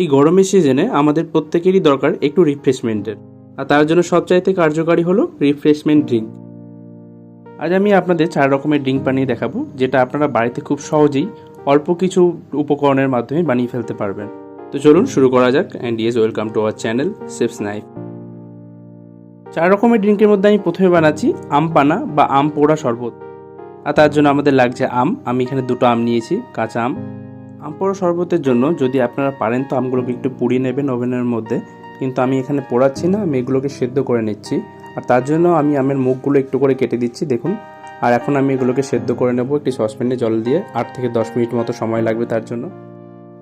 এই গরমের সিজনে আমাদের প্রত্যেকেরই দরকার একটু রিফ্রেশমেন্টের আর তার জন্য সবচাইতে কার্যকারী হলো রিফ্রেশমেন্ট ড্রিঙ্ক আজ আমি আপনাদের চার রকমের ড্রিঙ্ক বানিয়ে দেখাবো, যেটা আপনারা বাড়িতে খুব সহজেই অল্প কিছু উপকরণের মাধ্যমে বানিয়ে ফেলতে পারবেন। তো চলুন শুরু করা যাক and yes welcome to our channel chef's knife চার রকমের ড্রিঙ্কের মধ্যে আমি প্রথমে বানাচ্ছি আম পানা বা আম পোড়া শরবত। আর তার জন্য আমাদের লাগছে আম, আমি এখানে দুটো আম নিয়েছি, কাঁচা আম। পোড়া শরবতের জন্য যদি আপনারা পারেন তো আমগুলোকে একটু পুড়িয়ে নেবেন ওভেনের মধ্যে। কিন্তু আমি এখানে পোড়াচ্ছি না, আমি এগুলোকে সেদ্ধ করে নিচ্ছি। আর তার জন্য আমি আমের মুখগুলো একটু করে কেটে দিচ্ছি, দেখুন। আর এখন আমি এগুলোকে সেদ্ধ করে নেব একটি সসপ্যানে জল দিয়ে, আট থেকে দশ মিনিট মতো সময় লাগবে তার জন্য।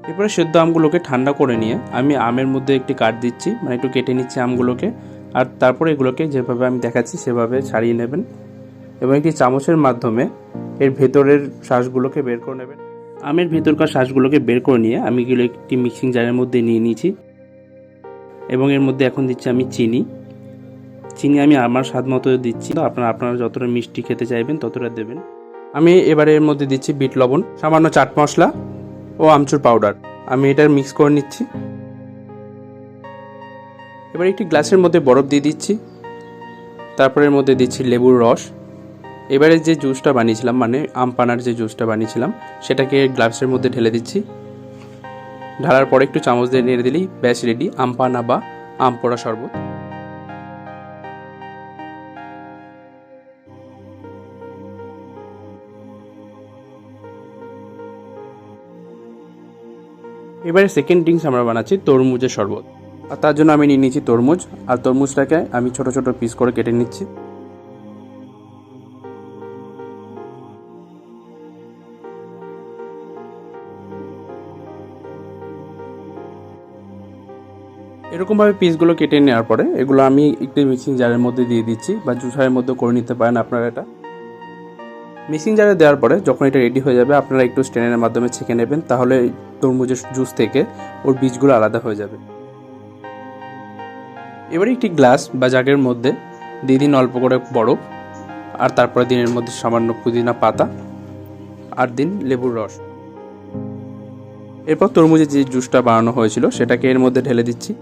এরপরে সেদ্ধ আমগুলোকে ঠান্ডা করে নিয়ে আমি আমের মধ্যে একটি কাট দিচ্ছি মানে একটু কেটে নিচ্ছি আমগুলোকে। আর তারপরে এগুলোকে যেভাবে আমি দেখাচ্ছি সেভাবে ছাড়িয়ে নেবেন। এবং একটি চামচের মাধ্যমে এর ভেতরের শ্বাসগুলোকে বের করে নেবেন। আমের ভেতরকার শ্বাসগুলোকে বের করে নিয়ে আমি এগুলো একটি মিক্সিং জারের মধ্যে নিয়ে নিয়েছি। এবং এর মধ্যে এখন দিচ্ছি আমি চিনি। চিনি আমি আমার স্বাদ মতো দিচ্ছি। তো আপনারা আপনারা যতটা মিষ্টি খেতে চাইবেন ততটা দেবেন। আমি এবারে এর মধ্যে দিচ্ছি বিট লবণ, সামান্য চাট মশলা ও আমচুর পাউডার। আমি এটা মিক্স করে নিচ্ছি। এবার একটি গ্লাসের মধ্যে বরফ দিয়ে দিচ্ছি। তারপর এর মধ্যে দিচ্ছি লেবুর রস। এবারে যে জুসটা বানিয়েছিলাম মানে আম পানার যে জুসটা বানিয়েছিলাম, সেটাকে গ্লাসের মধ্যে ঢেলে দিচ্ছি। ঢালার পরে একটু চামচ দিয়ে নেড়ে দিলেই ব্যাস রেডি আম পানা বা আম পোড়া শরবত। এবারে সেকেন্ড ড্রিঙ্কস আমরা বানাচ্ছি তরমুজের শরবত। আর তার জন্য আমি নিয়ে নিচ্ছি তরমুজ, আর তরমুজটাকে আমি ছোট ছোট পিস করে কেটে নিচ্ছি। এরকমভাবে পিসগুলো কেটে নেওয়ার পরে, এগুলো আমি একটি মিক্সিং জারের মধ্যে দিয়ে দিচ্ছি বা জুসারের মধ্যে করে নিতে পারেন আপনারা এটা। মিক্সিং জারে দেওয়ার পরে যখন এটা রেডি হয়ে যাবে, আপনারা একটু স্ট্রেনের মাধ্যমে ছেঁকে নেবেন, তাহলে তরমুজের জুস থেকে ওর বীজগুলো আলাদা হয়ে যাবে। এবারে একটি গ্লাস বা জাগের মধ্যে দিয়ে দিন অল্প করে বরফ, আর তারপরে দিনের মধ্যে সামান্য পুদিনা পাতা, আর দিন লেবুর রস। এরপর তরমুজের যে জুসটা বানানো হয়েছিল, সেটাকে এর মধ্যে ঢেলে দিচ্ছি।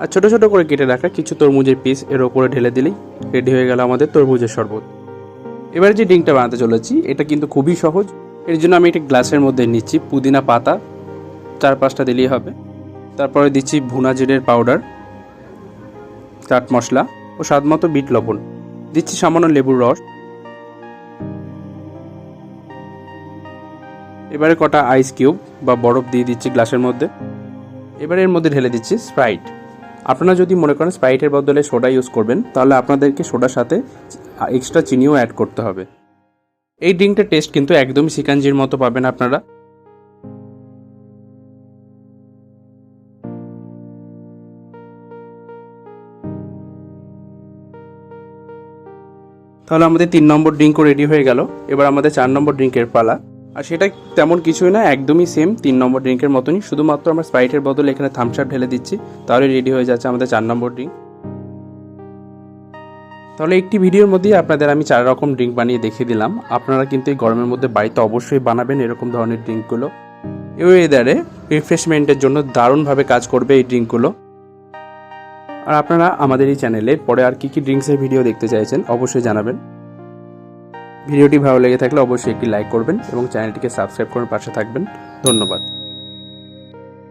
আর ছোট ছোট করে কেটে রাখা কিছু তরমুজের পিস এর ওপরে ঢেলে দিলেই রেডি হয়ে গেল আমাদের তরমুজের শরবত। এবারে যে ড্রিঙ্কটা বানাতে চলেছি, এটা কিন্তু খুবই সহজ। এর জন্য আমি একটি গ্লাসের মধ্যে নিচ্ছি পুদিনা পাতা। চার পাঁচটা দিলেই হবে। তারপরে দিচ্ছি ভুনা জিরের পাউডার চাট মশলা ও স্বাদ মতো বিট লবণ। দিচ্ছি সামান্য লেবুর রস। এবারে কটা আইস কিউব বা বরফ দিয়ে দিচ্ছি গ্লাসের মধ্যে। এবারে এর মধ্যে ঢেলে দিচ্ছি স্প্রাইট আপনারা যদি মনে করেন স্প্রাইটের বদলে সোডা ইউজ করবেন, তাহলে আপনাদেরকে সোডার সাথে এক্সট্রা চিনিও অ্যাড করতে হবে। এই ড্রিঙ্কটার টেস্ট কিন্তু একদমই শিকাঞ্জির মতো পাবেন আপনারা। তাহলে আমাদের তিন নম্বর ড্রিঙ্কও রেডি হয়ে গেল। এবার আমাদের চার নম্বর ড্রিঙ্কের পালা। আর সেটা তেমন কিছুই না, একদমই সেম তিন নম্বর ড্রিঙ্কের মতনই। শুধুমাত্র আমরা স্প্রাইটের বদলে এখানে থামস আপ ঢেলে দিচ্ছি, তাহলে রেডি হয়ে যাচ্ছে আমাদের চার নম্বর ড্রিঙ্ক তাহলে একটি ভিডিওর মধ্যেই আপনাদের আমি চার রকম ড্রিঙ্ক বানিয়ে দেখিয়ে দিলাম। আপনারা কিন্তু এই গরমের মধ্যে বাড়িতে অবশ্যই বানাবেন এরকম ধরনের ড্রিঙ্কগুলো এই ওয়েদারে রিফ্রেশমেন্টের জন্য দারুণভাবে কাজ করবে এই ড্রিঙ্কগুলো আর আপনারা আমাদের এই চ্যানেলে পরে আর কী কী ড্রিঙ্কসের ভিডিও দেখতে চাইছেন, অবশ্যই জানাবেন। ভিডিওটি ভালো লেগে থাকলে অবশ্যই একটি লাইক করবেন এবং চ্যানেলটিকে সাবস্ক্রাইব করার পাশে থাকবেন। ধন্যবাদ।